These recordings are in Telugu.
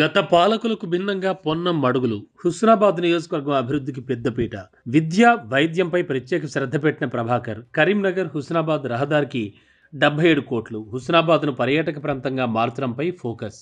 గత పాలకులకు భిన్నంగా పొన్నం మడుగులు. హుస్నాబాద్ నియోజకవర్గం అభివృద్ధికి పెద్దపీట విద్య వైద్యంపై ప్రత్యేక శ్రద్ధ పెట్టిన ప్రభాకర్ కరీంనగర్ హుస్నాబాద్ రహదారికి డెబ్బై ఏడు కోట్లు. హుస్నాబాద్ను పర్యాటక ప్రాంతంగా మార్చడంపై ఫోకస్.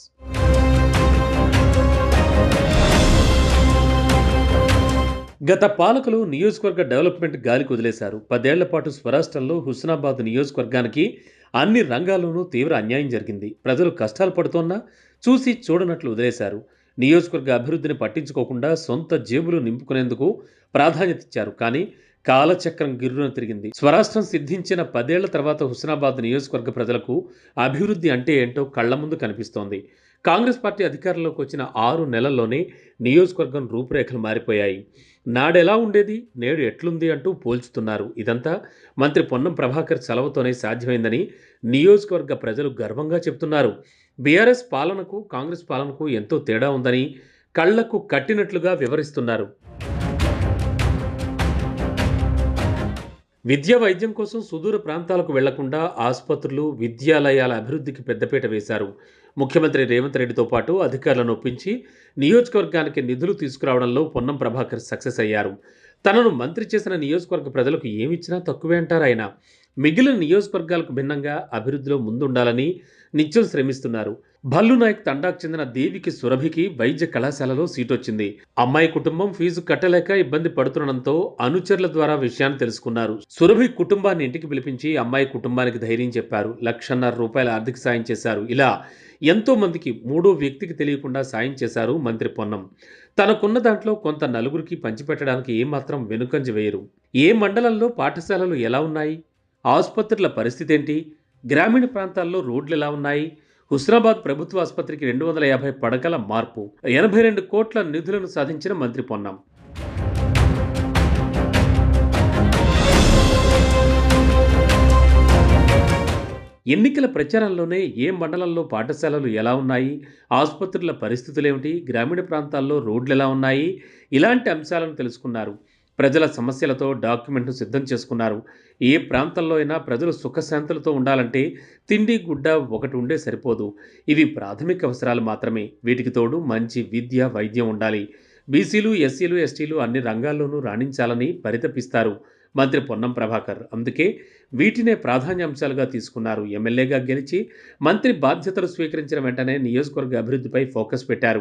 గత పాలకులు నియోజకవర్గ డెవలప్మెంట్ గాలికి వదిలేశారు. పదేళ్ళ పాటు స్వరాష్ట్రంలో హుస్నాబాద్ నియోజకవర్గానికి అన్ని రంగాల్లోనూ తీవ్ర అన్యాయం జరిగింది. ప్రజలు కష్టాలు పడుతోన్నా చూసి చూడనట్లు వదిలేశారు. నియోజకవర్గ అభివృద్ధిని పట్టించుకోకుండా సొంత జేబులు నింపుకునేందుకు ప్రాధాన్యత ఇచ్చారు. కానీ కాలచక్రం గిర్రున తిరిగింది. స్వరాష్ట్రం సిద్ధించిన పదేళ్ళ తర్వాత హుస్నాబాద్ నియోజకవర్గ ప్రజలకు అభివృద్ధి అంటే ఏంటో కళ్ళ ముందు కనిపిస్తోంది. కాంగ్రెస్ పార్టీ అధికారంలోకి వచ్చిన ఆరు నెలల్లోనే నియోజకవర్గం రూపురేఖలు మారిపోయాయి. నాడెలా ఉండేది? నేడు ఎట్లుంది అంటూ పోల్చుతున్నారు. ఇదంతా మంత్రి పొన్నం ప్రభాకర్ సెలవుతోనే సాధ్యమైందని నియోజకవర్గ ప్రజలు గర్వంగా చెప్తున్నారు బీఆర్ఎస్ పాలనకు కాంగ్రెస్ పాలనకు ఎంతో తేడా ఉందని కళ్ళకు కట్టినట్లుగా వివరిస్తున్నారు. విద్యా వైద్యం కోసం సుదూర ప్రాంతాలకు వెళ్ళకుండా ఆసుపత్రులు విద్యాలయాల అభివృద్ధికి పెద్దపీట వేశారు. ముఖ్యమంత్రి రేవంత్ రెడ్డితో పాటు అధికారులను ఒప్పించి నియోజకవర్గానికి నిధులు తీసుకురావడంలో పొన్నం ప్రభాకర్ సక్సెస్ అయ్యారు. తనను మంత్రి చేసిన నియోజకవర్గ ప్రజలకు ఏమిచ్చినా తక్కువే అంటారు ఆయన. మిగిలిన నియోజకవర్గాలకు భిన్నంగా అభివృద్ధిలో ముందుండాలని నిత్యం శ్రమిస్తున్నారు. భల్లునాయక్ తండాకు చెందిన దేవికి సురభికి వైద్య కళాశాలలో సీటొచ్చింది. అమ్మాయి కుటుంబం ఫీజు కట్టలేక ఇబ్బంది పడుతుండడంతో అనుచరుల ద్వారా విషయాన్ని తెలుసుకున్నారు. సురభి కుటుంబాన్ని ఇంటికి పిలిపించి అమ్మాయి కుటుంబానికి ధైర్యం చెప్పారు. లక్షన్నర రూపాయల ఆర్థిక సాయం చేశారు. ఇలా ఎంతో మందికి మూడో వ్యక్తికి తెలియకుండా సాయం చేశారు మంత్రి పొన్నం. తనకున్న దాంట్లో కొంత నలుగురికి పంచిపెట్టడానికి ఏమాత్రం వెనుకంజ వేయరు. ఏ మండలంలో పాఠశాలలు ఎలా ఉన్నాయి? ఆసుపత్రుల పరిస్థితి ఏంటి? గ్రామీణ ప్రాంతాల్లో రోడ్లు ఎలా ఉన్నాయి? హుస్నాబాద్ ప్రభుత్వ ఆసుపత్రికి రెండు వందల యాభై పడకల మార్పు ఎనభై రెండు కోట్ల నిధులను సాధించిన మంత్రి పొన్నం. ఎన్నికల ప్రచారంలోనే ఏ మండలంలో పాఠశాలలు ఎలా ఉన్నాయి ఆసుపత్రుల పరిస్థితులేమిటి గ్రామీణ ప్రాంతాల్లో రోడ్లు ఎలా ఉన్నాయి ఇలాంటి అంశాలను తెలుసుకున్నారు ప్రజల సమస్యలతో డాక్యుమెంట్ను సిద్ధం చేసుకున్నారు. ఏ ప్రాంతంలో అయినా ప్రజలు సుఖశాంతులతో ఉండాలంటే తిండి గుడ్డ ఒకటి ఉండే సరిపోదు. ఇవి ప్రాథమిక అవసరాలు మాత్రమే. వీటికి తోడు మంచి విద్య వైద్యం ఉండాలి. బీసీలు ఎస్సీలు ఎస్టీలు అన్ని రంగాల్లోనూ రాణించాలని పరితపిస్తారు. మంత్రి పొన్నం ప్రభాకర్ అందుకే వీటినే ప్రాధాన్యాంశాలుగా తీసుకున్నారు. ఎమ్మెల్యేగా గెలిచి మంత్రి బాధ్యతలు స్వీకరించిన వెంటనే నియోజకవర్గ అభివృద్ధిపై ఫోకస్ పెట్టారు.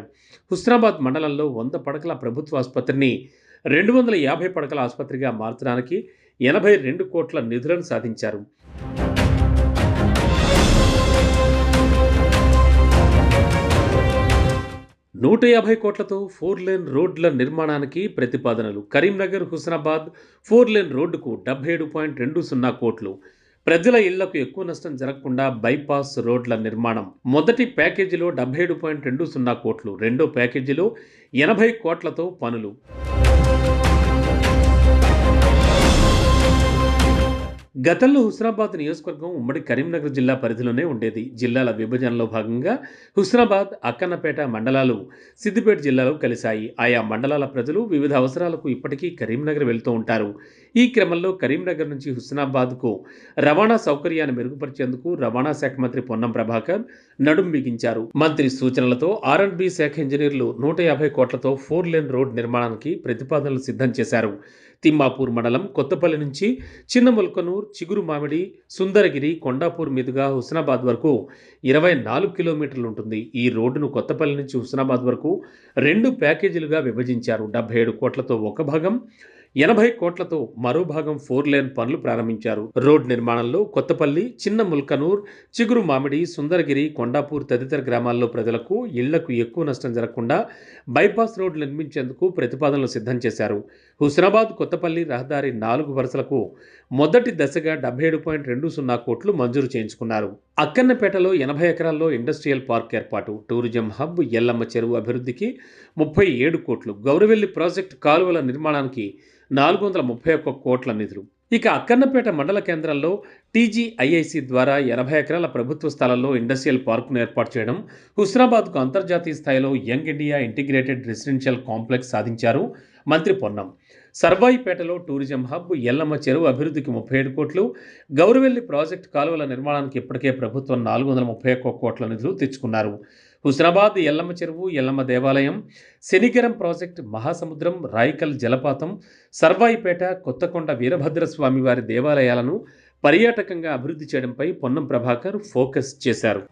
హుస్నాబాద్ మండలంలో వంద పడకల ప్రభుత్వ ఆసుపత్రిని రెండు వందల యాభై పడకల ఆసుపత్రిగా మార్చడానికి ఎనభై రెండు కోట్ల నిధులను సాధించారు. నూట యాభై కోట్లతో ఫోర్ లేన్ రోడ్ల నిర్మాణానికి ప్రతిపాదనలు. కరీంనగర్ హుస్నాబాద్ ఫోర్ లేన్ రోడ్డుకు డెబ్బై ఏడు పాయింట్ రెండు సున్నా కోట్లు. ప్రజల ఇళ్ళకు ఎక్కువ నష్టం జరగకుండా బైపాస్ రోడ్ల నిర్మాణం. మొదటి ప్యాకేజీలో డెబ్బై ఏడు పాయింట్ రెండు సున్నా కోట్లు. రెండో ప్యాకేజీలో ఎనభై కోట్లతో పనులు. గతంలో హుస్నాబాద్ నియోజకవర్గం ఉమ్మడి కరీంనగర్ జిల్లా పరిధిలోనే ఉండేది. జిల్లాల విభజనలో భాగంగా హుస్నాబాద్ అక్కన్నపేట మండలాలు సిద్దిపేట జిల్లాలో కలిశాయి. ఆయా మండలాల ప్రజలు వివిధ అవసరాలకు ఇప్పటికీ కరీంనగర్ వెళ్తూ ఉంటారు. ఈ క్రమంలో కరీంనగర్ నుంచి హుస్నాబాద్కు రవాణా సౌకర్యాన్ని మెరుగుపరిచేందుకు రవాణా శాఖ మంత్రి పొన్నం ప్రభాకర్ నడుం బిగించారు. మంత్రి సూచనలతో ఆర్ అండ్ బి శాఖ ఇంజనీర్లు నూట యాభై కోట్లతో ఫోర్ లేన్ రోడ్ నిర్మాణానికి ప్రతిపాదనలు సిద్ధం చేశారు. తిమ్మాపూర్ మండలం కొత్తపల్లి నుంచి చిన్నముల్కనూర్ చిగురు మామిడి సుందరగిరి కొండాపూర్ మీదుగా హుస్నాబాద్ వరకు ఇరవై నాలుగు కిలోమీటర్లు ఉంటుంది. ఈ రోడ్డును కొత్తపల్లి నుంచి హుస్నాబాద్ వరకు రెండు ప్యాకేజీలుగా విభజించారు. డెబ్బై ఏడు కోట్లతో ఒక భాగం ఎనభై కోట్లతో మరో భాగం ఫోర్ లేన్ పనులు ప్రారంభించారు. రోడ్ నిర్మాణంలో కొత్తపల్లి చిన్న ముల్కనూర్ చిగురు మామిడి సుందరగిరి కొండాపూర్ తదితర గ్రామాల్లో ప్రజలకు ఇళ్ళకు ఎక్కువ నష్టం జరగకుండా బైపాస్ రోడ్లు నిర్మించేందుకు ప్రతిపాదనలు సిద్ధం చేశారు. హుస్నాబాద్ కొత్తపల్లి రహదారి నాలుగు వరుసలకు మొదటి దశగా డెబ్బై ఏడు పాయింట్ రెండు సున్నా కోట్లు మంజూరు చేయించుకున్నారు. అక్కన్నపేటలో ఎనభై ఎకరాల్లో ఇండస్ట్రియల్ పార్క్ ఏర్పాటు. టూరిజం హబ్ ఎల్లమ్మ చెరువు అభివృద్ధికి ముప్పై ఏడు కోట్లు. గౌరవెల్లి ప్రాజెక్టు కాలువల నిర్మాణానికి నాలుగు వందల ముప్పై ఒక్క కోట్ల నిధులు. ఇక అక్కన్నపేట మండల కేంద్రంలో టీజీఐఐసి ద్వారా ఎనభై ఎకరాల ప్రభుత్వ స్థలాల్లో ఇండస్ట్రియల్ పార్కును ఏర్పాటు చేయడం హుస్నాబాద్కు అంతర్జాతీయ స్థాయిలో young India integrated residential complex సాధించారు మంత్రి పొన్నం. సర్వాయిపేటలో టూరిజం హబ్ ఎల్లమ్మ చెరువు అభివృద్ధికి ముప్పై ఏడు కోట్లు గౌరవెల్లి ప్రాజెక్టు కాలువల నిర్మాణానికి ఇప్పటికే ప్రభుత్వం నాలుగు వందల ముప్పై ఒక్క కోట్ల నిధులు తెచ్చుకున్నారు. హుస్నాబాద్ ఎల్లమ్మ చెరువు ఎల్లమ్మ దేవాలయం శనిగరం ప్రాజెక్ట్ మహాసముద్రం రాయికల్ జలపాతం సర్వాయిపేట కొత్తకొండ వీరభద్ర స్వామి వారి దేవాలయాలను పర్యాటకంగా అభివృద్ధి చేయడంపై పొన్నం ప్రభాకర్ ఫోకస్ చేశారు.